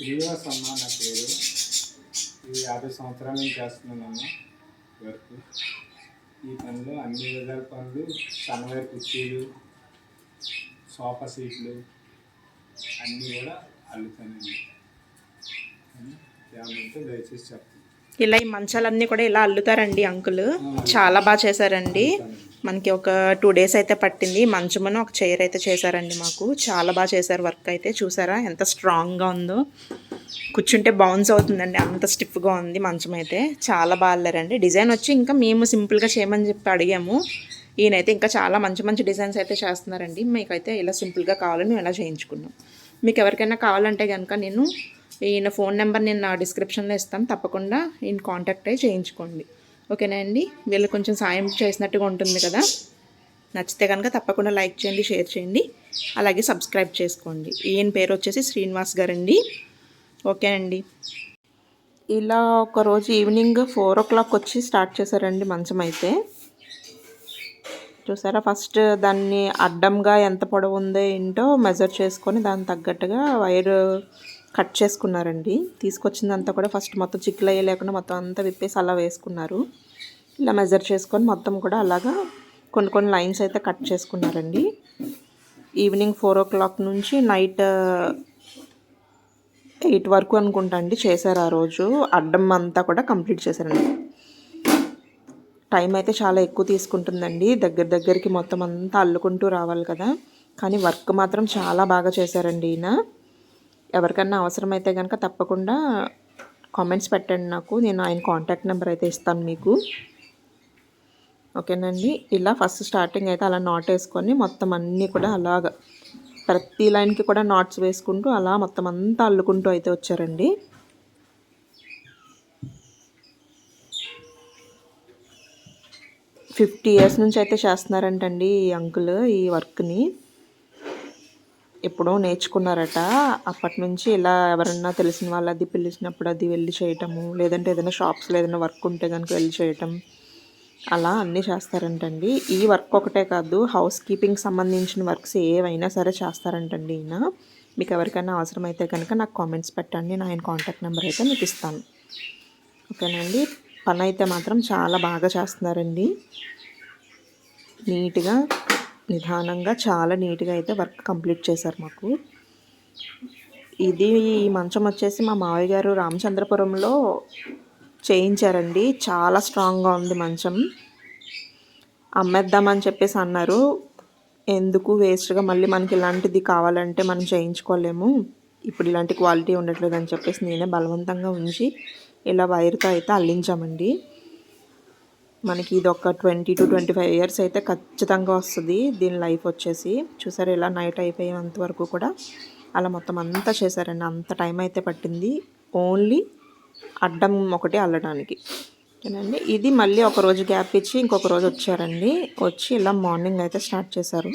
శ్రీనివాస్ అమ్మ నా పేరు. ఇది యాభై సంవత్సరాల నుంచి చేస్తున్నానమ్మ వర్క్. ఈ పనిలో అన్ని విధాల పనులు సన్నవేర్ కుర్చీలు సోఫా సీట్లు అన్నీ కూడా అల్లుతానండి. ఏమంటే దయచేసి చెప్తాను ఇలా ఈ మంచాలన్నీ కూడా ఇలా అల్లుతారండి అంకుల్. చాలా బాగా చేశారండి. మనకి ఒక టూ డేస్ అయితే పట్టింది. మంచమును ఒక చైర్ అయితే చేశారండి మాకు. చాలా బాగా చేశారు వర్క్ అయితే. చూసారా? ఎంత స్ట్రాంగ్గా ఉందో. కూర్చుంటే బౌన్స్ అవుతుందండి. అంత స్టిఫ్గా ఉంది మంచం అయితే. చాలా బాగాలేరండి డిజైన్ వచ్చి ఇంకా మేము సింపుల్గా చేయమని చెప్పి అడిగాము. ఈయనైతే ఇంకా చాలా మంచి మంచి డిజైన్స్ అయితే చేస్తున్నారండి. మీకైతే ఇలా సింపుల్గా కావాలని మేము ఇలా చేయించుకున్నాం. మీకు ఎవరికైనా కావాలంటే కనుక నేను ఈయన ఫోన్ నెంబర్ నేను నా డిస్క్రిప్షన్లో ఇస్తాను. తప్పకుండా ఈయన కాంటాక్ట్ అయ్యి చేయించుకోండి. ఓకేనా అండి? వీళ్ళు కొంచెం సాయం చేసినట్టుగా ఉంటుంది కదా? నచ్చితే కనుక తప్పకుండా లైక్ చేయండి షేర్ చేయండి. అలాగే సబ్స్క్రైబ్ చేసుకోండి. ఈయన పేరు వచ్చేసి శ్రీనివాస్ గారండి. ఓకే అండి. ఇలా ఒకరోజు ఈవినింగ్ ఫోర్ ఓ క్లాక్ వచ్చి స్టార్ట్ చేశారండి మంచం అయితే. చూసారా? ఫస్ట్ దాన్ని అడ్డంగా ఎంత పొడవు ఉందో ఏంటో మెజర్ చేసుకొని దానికి తగ్గట్టుగా వైర్ కట్ చేసుకున్నారండి. తీసుకొచ్చిందంతా కూడా ఫస్ట్ మొత్తం చిక్కులు అయ్యే లేకుండా మొత్తం అంతా విప్పేసి అలా వేసుకున్నారు. ఇలా మెజర్ చేసుకొని మొత్తం కూడా అలాగా కొన్ని కొన్ని లైన్స్ అయితే కట్ చేసుకున్నారండి. ఈవినింగ్ ఫోర్ ఓ క్లాక్ నుంచి నైట్ ఎయిట్ uh, వరకు అనుకుంటా అండి చేశారు ఆ రోజు. అడ్డం అంతా కూడా కంప్లీట్ చేశారండి. టైం అయితే చాలా ఎక్కువ తీసుకుంటుందండి. దగ్గర దగ్గరికి మొత్తం అంతా అల్లుకుంటూ రావాలి కదా. కానీ వర్క్ మాత్రం చాలా బాగా చేశారండి ఈయన. ఎవరికన్నా అవసరమైతే కనుక తప్పకుండా కామెంట్స్ పెట్టండి నాకు. నేను ఆయన కాంటాక్ట్ నెంబర్ అయితే ఇస్తాను మీకు. ఓకేనండి? ఇలా ఫస్ట్ స్టార్టింగ్ అయితే అలా నాట్ వేసుకొని మొత్తం అన్నీ కూడా అలాగ ప్రతి లైన్కి కూడా నాట్స్ వేసుకుంటూ అలా మొత్తం అంతా అల్లుకుంటూ అయితే వచ్చారండి. ఫిఫ్టీ ఇయర్స్ నుంచి అయితే చేస్తున్నారంటండి ఈ అంకుల్ ఈ వర్క్ని ఎప్పుడో నేర్చుకున్నారట. అప్పటి నుంచి ఇలా ఎవరన్నా తెలిసిన వాళ్ళు అది పిలిచినప్పుడు అది వెళ్ళి చేయటము లేదంటే ఏదైనా షాప్స్లో ఏదైనా వర్క్ ఉంటే కనుక వెళ్ళి చేయటం అలా అన్నీ చేస్తారంటండి. ఈ వర్క్ ఒకటే కాదు హౌస్ కీపింగ్ సంబంధించిన వర్క్స్ ఏవైనా సరే చేస్తారంటండి ఈయన. మీకు ఎవరికైనా అవసరమైతే కనుక నాకు కామెంట్స్ పెట్టండి నా ఆయన కాంటాక్ట్ నెంబర్ అయితే మీకు ఇస్తాను. ఓకేనండి పని అయితే మాత్రం చాలా బాగా చేస్తున్నారండి. నీట్గా నిదానంగా చాలా నీట్గా అయితే వర్క్ కంప్లీట్ చేశారు మాకు. ఇది ఈ మంచం వచ్చేసి మా మావయ్య గారు రామచంద్రపురంలో చేయించారండి. చాలా స్ట్రాంగ్గా ఉంది మంచం. అమ్మేద్దామని చెప్పేసి అన్నారు. ఎందుకు వేస్ట్గా మళ్ళీ మనకి ఇలాంటిది కావాలంటే మనం చేయించుకోలేము. ఇప్పుడు ఇలాంటి క్వాలిటీ ఉండట్లేదు అని చెప్పేసి నేనే బలవంతంగా ఉంచి ఇలా వైర్తో అయితే అల్లించామండి. మనకి ఇది ఒక twenty two twenty five years అయితే ఖచ్చితంగా వస్తుంది. దీని లైఫ్ వచ్చేసి చూసారు ఇలా నైట్ అయిపోయేంత వరకు కూడా అలా మొత్తం అంతా చేశారండి. అంత టైం అయితే పట్టింది. ఓన్లీ అడ్డం ఒకటి అల్లడానికి. ఓకేనండి ఇది మళ్ళీ ఒక రోజు గ్యాప్ ఇచ్చి ఇంకొక రోజు వచ్చారండి. వచ్చి ఇలా మార్నింగ్ అయితే స్టార్ట్ చేశారు.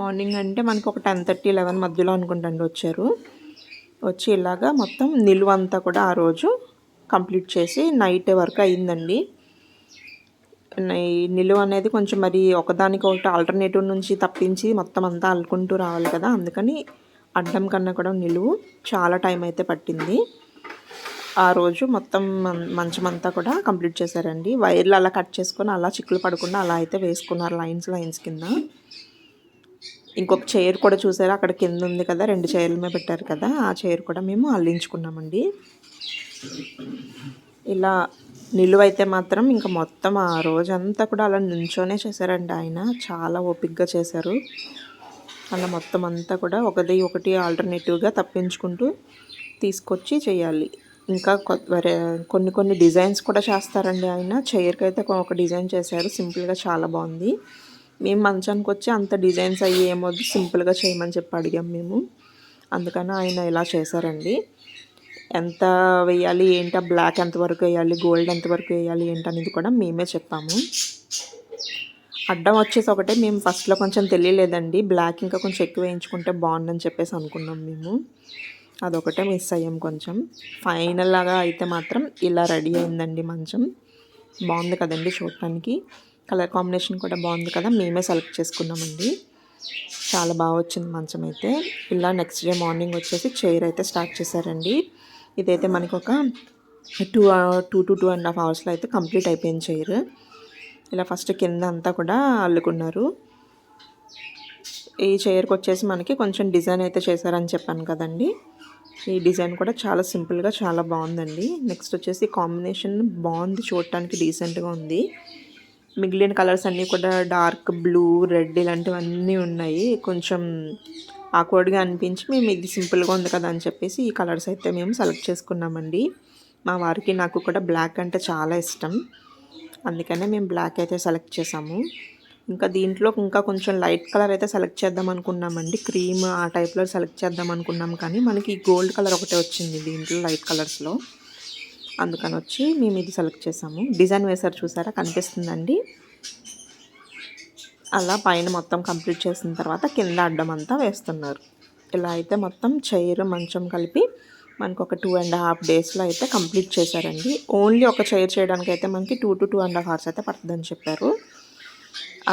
మార్నింగ్ అంటే మనకి ఒక టెన్ థర్టీ లెవెన్ మధ్యలో అనుకుంటండి వచ్చారు. వచ్చి ఇలాగా మొత్తం నిలువంతా కూడా ఆ రోజు కంప్లీట్ చేసి నైట్ వరకు అయిందండి. నిలువ అనేది కొంచెం మరి ఒకదానికి ఒకటి ఆల్టర్నేటివ్ నుంచి తప్పించి మొత్తం అంతా అల్లుకుంటూ రావాలి కదా. అందుకని అడ్డం కన్నా కూడా నిలువు చాలా టైం అయితే పట్టింది. ఆ రోజు మొత్తం మంచం అంతా కూడా కంప్లీట్ చేశారండి. వైర్లు అలా కట్ చేసుకొని అలా చిక్కులు పడకుండా అలా అయితే వేసుకున్నారు లైన్స్ లైన్స్ కింద. ఇంకొక చైర్ కూడా చూసారా? అక్కడ కింద ఉంది కదా రెండు చైర్ల మీద పెట్టారు కదా ఆ చైర్ కూడా మేము అల్లించుకున్నామండి. ఇలా నిలువైతే మాత్రం ఇంకా మొత్తం ఆ రోజంతా కూడా అలా నుంచోనే చేశారండి ఆయన. చాలా ఓపిక్గా చేశారు. అలా మొత్తం అంతా కూడా ఒకటి ఒకటి ఆల్టర్నేటివ్గా తప్పించుకుంటూ తీసుకొచ్చి చేయాలి. ఇంకా కొన్ని కొన్ని డిజైన్స్ కూడా చేస్తారండి ఆయన. చైర్కి అయితే ఒక డిజైన్ చేశారు. సింపుల్గా చాలా బాగుంది. మేము మంచానికి వచ్చి అంత డిజైన్స్ అయ్యి ఏమొద్దు సింపుల్గా చేయమని చెప్పి అడిగాం మేము. అందుకని ఆయన ఇలా చేశారండి. ఎంత వేయాలి ఏంటి బ్లాక్ ఎంతవరకు వేయాలి గోల్డ్ ఎంతవరకు వేయాలి ఏంటి అనేది కూడా మేమే చెప్పాము. అడ్డం వచ్చేసి ఒకటే మేము ఫస్ట్లో కొంచెం తెలియలేదండి. బ్లాక్ ఇంకా కొంచెం ఎక్కువ వేయించుకుంటే బాగుందని చెప్పేసి అనుకున్నాం మేము. అదొకటే మిస్ అయ్యాం కొంచెం. ఫైనల్ లాగా అయితే మాత్రం ఇలా రెడీ అయిందండి మంచం. బాగుంది కదండి చూడటానికి. కలర్ కాంబినేషన్ కూడా బాగుంది కదా మేమే సెలెక్ట్ చేసుకున్నామండి. చాలా బాగా వచ్చింది మంచం అయితే. ఇలా నెక్స్ట్ డే మార్నింగ్ వచ్చేసి చైర్ అయితే స్టార్ట్ చేశారండి. ఇదైతే మనకు ఒక two two to two and half అవర్స్లో అయితే కంప్లీట్ అయిపోయింది చైర్. ఇలా ఫస్ట్ కింద అంతా కూడా అల్లుకున్నారు. ఈ చైర్కి వచ్చేసి మనకి కొంచెం డిజైన్ అయితే చేశారని చెప్పాను కదండి. ఈ డిజైన్ కూడా చాలా సింపుల్గా చాలా బాగుందండి. నెక్స్ట్ వచ్చేసి కాంబినేషన్ బాగుంది చూడటానికి డీసెంట్గా ఉంది. మిగిలిన కలర్స్ అన్నీ కూడా డార్క్ బ్లూ రెడ్ ఇలాంటివన్నీ ఉన్నాయి. కొంచెం ఆక్వర్డ్గా అనిపించి మేము ఇది సింపుల్గా ఉంది కదా అని చెప్పేసి ఈ కలర్స్ అయితే మేము సెలెక్ట్ చేసుకున్నామండి. మా వారికి నాకు కూడా బ్లాక్ అంటే చాలా ఇష్టం. అందుకనే మేము బ్లాక్ అయితే సెలెక్ట్ చేసాము. ఇంకా దీంట్లో ఇంకా కొంచెం లైట్ కలర్ అయితే సెలెక్ట్ చేద్దాం అనుకున్నామండి. క్రీమ్ ఆ టైప్లో సెలెక్ట్ చేద్దాం అనుకున్నాం కానీ మనకి గోల్డ్ కలర్ ఒకటే వచ్చింది దీంట్లో లైట్ కలర్స్లో. అందుకని వచ్చి మేము ఇది సెలెక్ట్ చేసాము. డిజైన్ వేసారు చూసారా? కనిపిస్తుందండి. అలా పైన మొత్తం కంప్లీట్ చేసిన తర్వాత కింద అడ్డం అంతా వేస్తున్నారు. ఇలా అయితే మొత్తం చైర్ మంచం కలిపి మనకు ఒక టూ అండ్ హాఫ్ డేస్లో అయితే కంప్లీట్ చేశారండి. ఓన్లీ ఒక చైర్ చేయడానికి అయితే మనకి two to two and half hours అయితే పడుతుందని చెప్పారు.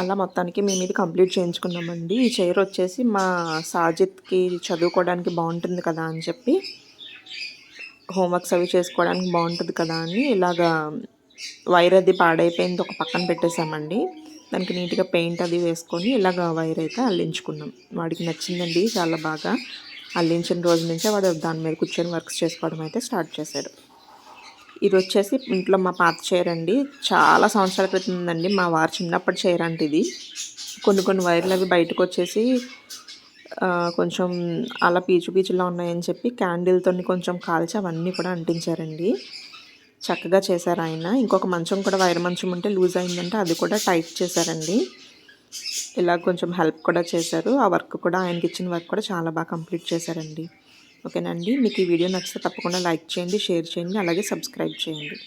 అలా మొత్తానికి మేము ఇది కంప్లీట్ చేయించుకున్నామండి. ఈ చైర్ వచ్చేసి మా సాజిత్కి చదువుకోవడానికి బాగుంటుంది కదా అని చెప్పి హోంవర్క్స్ అవి చేసుకోవడానికి బాగుంటుంది కదా అని ఇలాగా వైర్ అది పాడైపోయింది ఒక పక్కన పెట్టేశామండి. దానికి నీట్గా పెయింట్ అది వేసుకొని ఇలాగ వైర్ అయితే అల్లించుకున్నాం. వాడికి నచ్చిందండి చాలా బాగా. అల్లించిన రోజు నుంచే వాడు దాని మీద కూర్చొని వర్క్స్ చేసుకోవడం అయితే స్టార్ట్ చేశాడు. ఇది వచ్చేసి ఇంట్లో మా పాత చైర్ అండి. చాలా సంవత్సరాల క్రితం ఉందండి. మా వారు చిన్నప్పటి చైర్ అంటే ఇది కొన్ని కొన్ని వైర్లు అవి బయటకు వచ్చేసి కొంచెం అలా పీచు పీచులా ఉన్నాయని చెప్పి క్యాండిల్తో కొంచెం కాల్చి అవన్నీ కూడా అంటించారండి. చక్కగా చేశారు ఆయన. ఇంకొక మంచం కూడా వైర్ మంచం ఉంటే లూజ్ అయిందంటే అది కూడా టైట్ చేశారండి. ఇలా కొంచెం హెల్ప్ కూడా చేశారు. ఆ వర్క్ కూడా ఆయనకి ఇచ్చిన వర్క్ కూడా చాలా బాగా కంప్లీట్ చేశారండి. ఓకేనండి. మీకు ఈ వీడియో నచ్చితే తప్పకుండా లైక్ చేయండి షేర్ చేయండి అలాగే సబ్స్క్రైబ్ చేయండి.